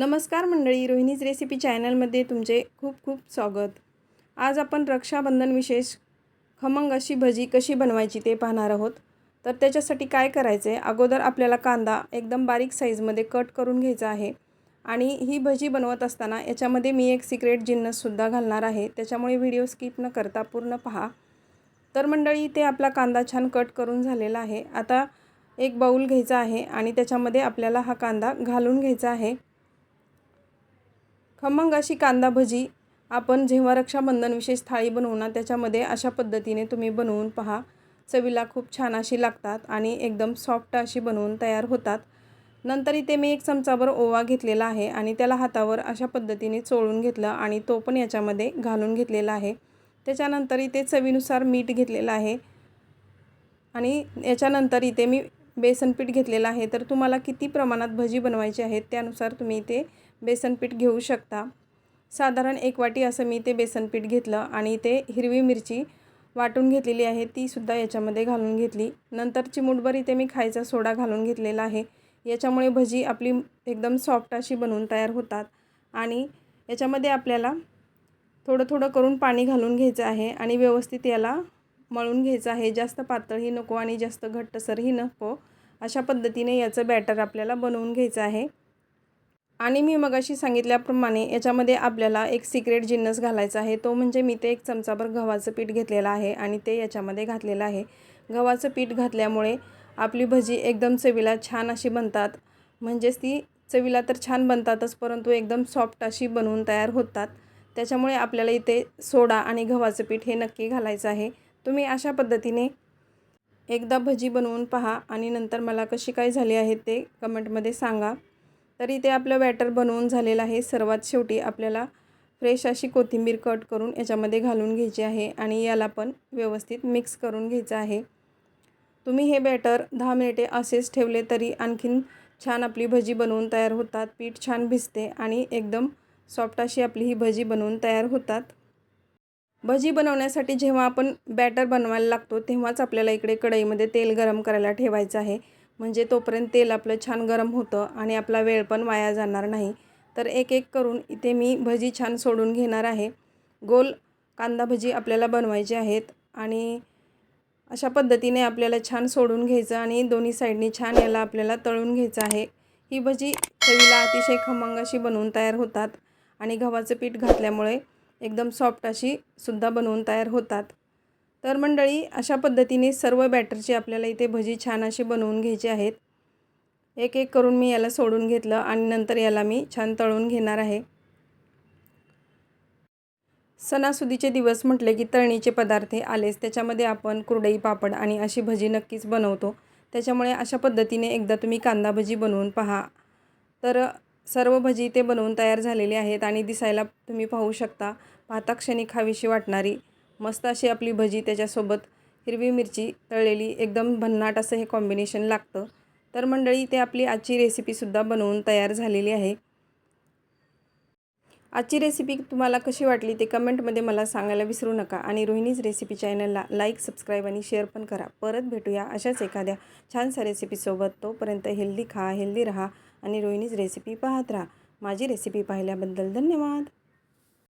नमस्कार मंडळी रोहिणीज रेसिपी चॅनलमध्ये तुमचे खूप खूप स्वागत. आज आपण रक्षाबंधन विशेष खमंग अशी भजी कशी बनवायची ते पाहणार आहोत. तर त्याच्यासाठी काय करायचं आहे अगोदर आपल्याला कांदा एकदम बारीक साईजमध्ये कट करून घ्यायचा आहे. आणि ही भजी बनवत असताना याच्यामध्ये मी एक सिक्रेट जिन्नससुद्धा घालणार आहे. त्याच्यामुळे व्हिडिओ स्किप न करता पूर्ण पहा. तर मंडळी ते आपला कांदा छान कट करून झालेला आहे. आता एक बाऊल घ्यायचा आहे आणि त्याच्यामध्ये आपल्याला हा कांदा घालून घ्यायचा आहे. खमंग अशी कांदा भजी आपण जेव्हा रक्षाबंधन विशेष थाळी बनवू ना त्याच्यामध्ये अशा पद्धतीने तुम्ही बनवून पहा. चवीला खूप छान अशी लागतात आणि एकदम सॉफ्ट अशी बनवून तयार होतात. नंतर इथे मी एक चमचाभर ओवा घेतलेला आहे आणि त्याला हातावर अशा पद्धतीने चोळून घेतलं आणि तो पण याच्यामध्ये घालून घेतलेला आहे. त्याच्यानंतर इथे चवीनुसार मीठ घेतलेलं आहे. आणि याच्यानंतर इथे मी बेसन पीठ घेतलेलं आहे. तर तुम्हाला किती प्रमाणात भजी बनवायची आहेत त्यानुसार तुम्ही इथे बेसन पीठ घेऊ शकता. साधारण एक वाटी असं मी ते बेसन पीठ घेतलं आणि ते हिरवी मिरची वाटून घेतलेली आहे. तीसुद्धा याच्यामध्ये घालून घेतली. नंतर चिमूटभर इथे मी खायचा सोडा घालून घेतलेला आहे. याच्यामुळे भजी आपली एकदम सॉफ्ट अशी बनवून तयार होतात आणि याच्यामध्ये आपल्याला थोडं थोडं करून पाणी घालून घ्यायचं आहे आणि व्यवस्थित याला मळून घ्यायचं आहे. जास्त पातळही नको आणि जास्त घट्टसरही नको. अशा पद्धतीने याचं बॅटर आपल्याला बनवून घ्यायचं आहे. आणि मी मगाशी सांगितल्याप्रमाणे याच्यामध्ये आपल्याला एक सिक्रेट जिन्नस घालायचा आहे. तो म्हणजे मी ते एक चमचाभर गव्हाचं पीठ घेतलेलं आहे आणि ते याच्यामध्ये घातलेलं आहे. गव्हाचं पीठ घातल्यामुळे आपली भजी एकदम चवीला छान अशी बनतात. म्हणजेच ती चवीला तर छान बनतातच परंतु एकदम सॉफ्ट अशी बनवून तयार होतात. त्याच्यामुळे आपल्याला इथे सोडा आणि गव्हाचं पीठ हे नक्की घालायचं आहे. तुम्ही अशा पद्धतीने एकदा भजी बनवून पहा आणि नंतर मला कशी काय झाली आहे ते कमेंटमध्ये सांगा. तर इथे आपलं बॅटर बनवून झालेलं आहे. सर्वात शेवटी आपल्याला फ्रेश अशी कोथिंबीर कट करून याच्यामध्ये घालून घ्यायची आहे आणि याला पण व्यवस्थित मिक्स करून घ्यायचं आहे. तुम्ही हे बॅटर दहा मिनिटे असेच ठेवले तरी आणखीन छान आपली भजी बनवून तयार होतात. पीठ छान भिजते आणि एकदम सॉफ्ट अशी आपली ही भजी बनवून तयार होतात. भजी बनवण्यासाठी जेव्हा आपण बॅटर बनवायला लागतो तेव्हाच आपल्याला इकडे कढईमध्ये तेल गरम करायला ठेवायचं आहे. म्हणजे तोपर्यंत तेल आपलं छान गरम होतं आणि आपला वेळ पण वाया जाणार नाही. तर एक एक करून इथे मी भजी छान सोडून घेणार आहे. गोल कांदा भजी आपल्याला बनवायची आहेत आणि अशा पद्धतीने आपल्याला छान सोडून घ्यायचं आणि दोन्ही साईडनी छान याला आपल्याला तळून घ्यायचं आहे. ही भजी चवीला अतिशय खमंग अशी बनवून तयार होतात आणि गव्हाचं पीठ घातल्यामुळे एकदम सॉफ्ट अशी सुद्धा बनवून तयार होतात. तर मंडळी अशा पद्धतीने सर्व बॅटरची आपल्याला इथे भजी छान अशी बनवून घ्यायची आहेत. एक एक करून मी याला सोडून घेतलं आणि नंतर याला मी छान तळून घेणार आहे. सणासुदीचे दिवस म्हटले की तळणीचे पदार्थ आलेच. त्याच्यामध्ये आपण कुरडई पापड आणि अशी भजी नक्कीच बनवतो. त्याच्यामुळे अशा पद्धतीने एकदा तुम्ही कांदा भजी बनवून पहा. तर सर्व भजी ते बनवून तयार झालेले आहेत आणि दिसायला तुम्ही पाहू शकता पाहता क्षणी खावीशी वाटणारी मस्त अशी आपली भजी त्याच्यासोबत हिरवी मिरची तळलेली एकदम भन्नाट असं हे कॉम्बिनेशन लागतं. तर मंडळी ते आपली आजची रेसिपीसुद्धा बनवून तयार झालेली आहे. आजची रेसिपी तुम्हाला कशी वाटली ते कमेंटमध्ये मला सांगायला विसरू नका आणि रोहिणीज रेसिपी चॅनलला लाईक सबस्क्राईब आणि शेअर पण करा. परत भेटूया अशाच एखाद्या छानशा रेसिपीसोबत तोपर्यंत हेल्दी खा हेल्दी राहा. आणि रोहिणीज रेसिपी पाहत राहा. माझी रेसिपी पाहिल्याबद्दल धन्यवाद.